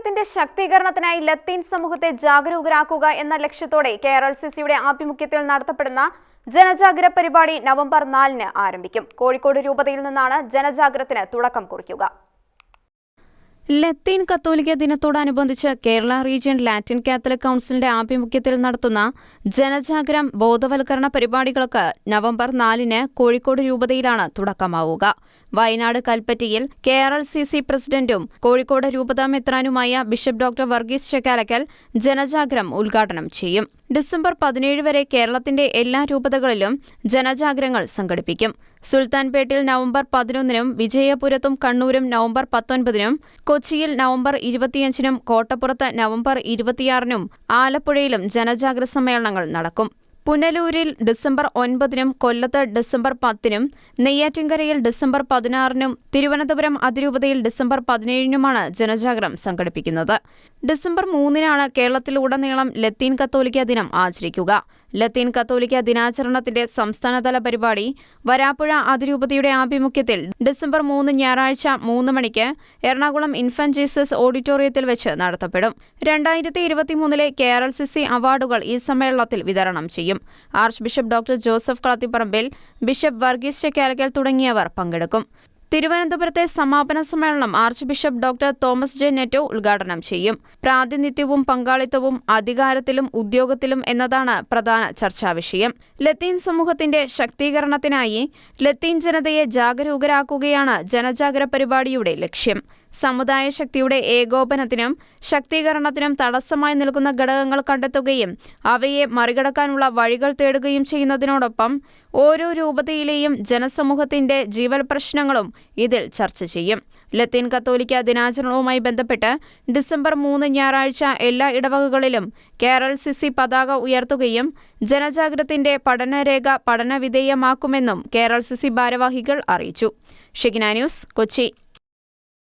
കത്തോലിക്കത്തിന്റെ ശക്തീകരണത്തിനായി ലത്തീൻ സമൂഹത്തെ ജാഗരൂകരാക്കുക എന്ന ലക്ഷ്യത്തോടെ കെ ആർ എൽ സി സിയുടെ ആഭിമുഖ്യത്തിൽ നടത്തപ്പെടുന്ന ജനജാഗ്ര പരിപാടി നവംബർ നാലിന് ആരംഭിക്കും. കോഴിക്കോട് രൂപതയിൽ നിന്നാണ് ജനജാഗ്രത്തിന് തുടക്കം കുറിക്കുക. ലത്തീൻ കത്തോലിക്ക ദിനത്തോടനുബന്ധിച്ച് കേരള റീജിയൻ ലാറ്റിൻ കാത്തലിക് കൗൺസിലിന്റെ ആഭിമുഖ്യത്തിൽ നടത്തുന്ന ജനജാഗരം ബോധവൽക്കരണ പരിപാടികൾക്ക് നവംബർ നാലിന് കോഴിക്കോട് രൂപതയിലാണ് തുടക്കമാവുക. വയനാട് കൽപ്പറ്റയിൽ K R L C C പ്രസിഡന്റും കോഴിക്കോട് രൂപതാ മെത്രാനുമായ ബിഷപ്പ് ഡോക്ടർ വർഗീസ് ചെക്കാലക്കൽ ജനജാഗരം ഉദ്ഘാടനം ചെയ്യും. ഡിസംബർ പതിനേഴ് വരെ കേരളത്തിന്റെ എല്ലാ രൂപതകളിലും ജനജാഗ്രങ്ങൾ സംഘടിപ്പിക്കും. സുൽത്താൻപേട്ടിൽ നവംബർ പതിനൊന്നിനും വിജയപുരത്തും കണ്ണൂരും നവംബർ പത്തൊൻപതിനും കൊച്ചിയിൽ നവംബർ ഇരുപത്തിയഞ്ചിനും കോട്ടപ്പുറത്ത് നവംബർ ഇരുപത്തിയാറിനും ആലപ്പുഴയിലും ജനജാഗ്രത സമ്മേളനങ്ങൾ നടക്കും. പുനലൂരിൽ ഡിസംബർ ഒൻപതിനും കൊല്ലത്ത് ഡിസംബർ പത്തിനും നെയ്യാറ്റിൻകരയിൽ ഡിസംബർ പതിനാറിനും തിരുവനന്തപുരം അതിരൂപതയിൽ ഡിസംബർ പതിനേഴിനുമാണ് ജനജാഗരം സംഘടിപ്പിക്കുന്നത്. ഡിസംബർ മൂന്നിനാണ് കേരളത്തിലുടനീളം ലത്തീൻ കത്തോലിക്ക ദിനം ആചരിക്കുക. ലത്തീൻ കത്തോലിക്ക ദിനാചരണത്തിന്റെ സംസ്ഥാനതല പരിപാടി വരാപ്പുഴ അതിരൂപതയുടെ ആഭിമുഖ്യത്തിൽ ഡിസംബർ മൂന്ന് ഞായറാഴ്ച മൂന്ന് മണിക്ക് എറണാകുളം ഇൻഫന്റ് ജീസസ് ഓഡിറ്റോറിയത്തിൽ വെച്ച് നടത്തപ്പെടും. രണ്ടായിരത്തി ഇരുപത്തിമൂന്നിലെ K R L C C അവാർഡുകൾ ഈ സമ്മേളനത്തിൽ വിതരണം ചെയ്യും. Archbishop doctor Joseph Kalathiparambil bishop Varghese Chekkalakkal തുടങ്ങിയവർ പങ്കെടുക്കും. തിരുവനന്തപുരത്തെ സമാപന സമ്മേളനം archbishop doctor Thomas J Netto ഉദ്ഘാടനം ചെയ്യും. പ്രാതിനിധ്യവും പങ്കാളിത്തവും അധികാരത്തിലും ഉദ്യോഗത്തിലും എന്നതാണ് പ്രധാന ചർച്ചാ വിഷയം. ലത്തീൻ സമൂഹത്തിന്റെ ശക്തീകരണത്തിനായി ലത്തീൻ ജനതയെ ജാഗരൂകരാക്കുകയാണ് ജനജാഗര പരിപാടിയുടെ ലക്ഷ്യം. സമുദായ ശക്തിയുടെ ഏകോപനത്തിനും ശക്തീകരണത്തിനും തടസ്സമായി നിൽക്കുന്ന ഘടകങ്ങൾ കണ്ടെത്തുകയും അവയെ മറികടക്കാനുള്ള വഴികൾ തേടുകയും ചെയ്യുന്നതിനോടൊപ്പം ഓരോ രൂപതയിലെയും ജനസമൂഹത്തിന്റെ ജീവൽ പ്രശ്നങ്ങളും ഇതിൽ ചർച്ച ചെയ്യും. ലത്തീൻ കത്തോലിക്ക ദിനാചരണവുമായി ബന്ധപ്പെട്ട് ഡിസംബർ മൂന്ന് ഞായറാഴ്ച എല്ലാ ഇടവകകളിലും കേരൾ സിസി പതാക ഉയർത്തുകയും ജനജാഗ്രത്തിന്റെ പഠനരേഖ പഠനവിധേയമാക്കുമെന്നും കേരൾ സിസി ഭാരവാഹികൾ അറിയിച്ചു. ഷിഗ്ന ന്യൂസ് കൊച്ചി.